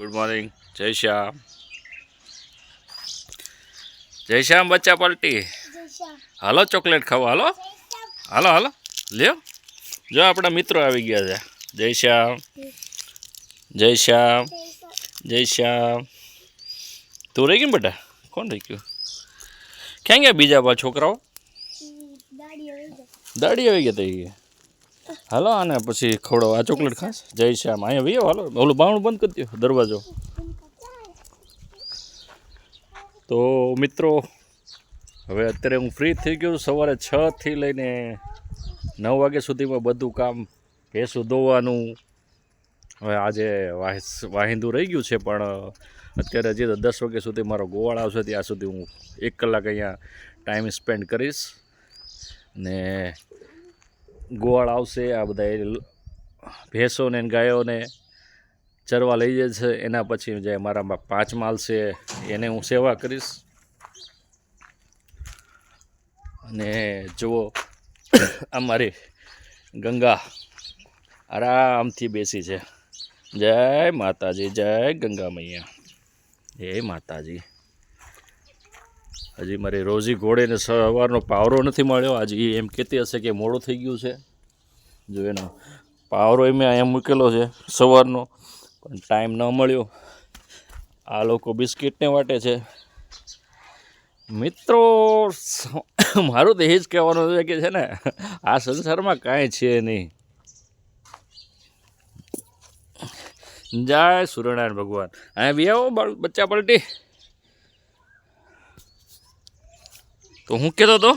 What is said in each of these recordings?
Good morning જય શ્યામ જય શ્યામ બચ્ચા પલટી હાલો ચોકલેટ ખાવા હાલો હાલો હાલો લ્યો જો આપણા મિત્રો આવી ગયા છે જય શ્યામ જય શ્યામ જય શ્યામ તું રહી ગઈ ને બેટા કોણ રહી ગયું ક્યાં ગયા બીજા બા છોકરાઓ દાડી આવી ગયા તઈ હાલો આને પછી ખવડો આ ચોકલેટ ખાસ. જય શ્યામ. અહીંયા ભાઈ હાલો. ઓલું બાવણું બંધ કરી દો, દરવાજો. તો મિત્રો, હવે અત્યારે હું ફ્રી થઈ ગયો સવારે છ થી લઈને નવ વાગ્યા સુધીમાં બધું કામ, ભેંસું ધોવાનું. હવે આજે વાહિંદુ રહી ગયું છે, પણ અત્યારે હજી તો દસ વાગ્યા સુધી મારો ગોવાળ આવશે. ત્યાં સુધી હું એક કલાક અહીંયા ટાઈમ સ્પેન્ડ કરીશ. ને ગોવાળ આવશે, આ બધા એ ભેંસોને ગાયોને ચરવા લઈ જાય છે. એના પછી જે મારામાં પાંચ માલ છે, એને હું સેવા કરીશ. અને જુઓ, આ મારી ગંગા આરામથી બેસી છે. જય માતાજી, જય ગંગા મૈયા. જય માતાજી. હજી મારી રોજી ઘોડેને સવારનો પાવરો નથી મળ્યો. આજે એ એમ કહેતી હશે કે મોડું થઈ ગયું છે. જો એનો પાવરો મેં અહીંયા મૂકેલો છે સવારનો, પણ ટાઈમ ન મળ્યો. આ લોકો બિસ્કિટને વાટે છે. મિત્રો, મારું તો એ જ કહેવાનું છે કે છે ને, આ સંસારમાં કાંઈ છે નહીં. જય સૂર્યનારાયણ ભગવાન. અહીંયા બી આવો બચ્ચા પલટી. તો હું કહેતો હતો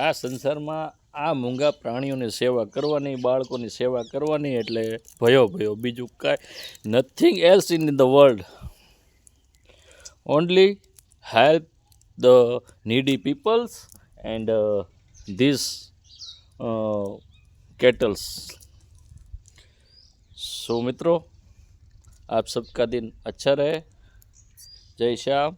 આ સંસારમાં આ મૂંગા પ્રાણીઓની સેવા કરવાની, બાળકોની સેવા કરવાની એટલે ભયો ભયો. બીજું કાંઈ nothing else in the world only help the needy peoples and this cattles सो मित्रों आप सबका दिन अच्छा रहे जय श्याम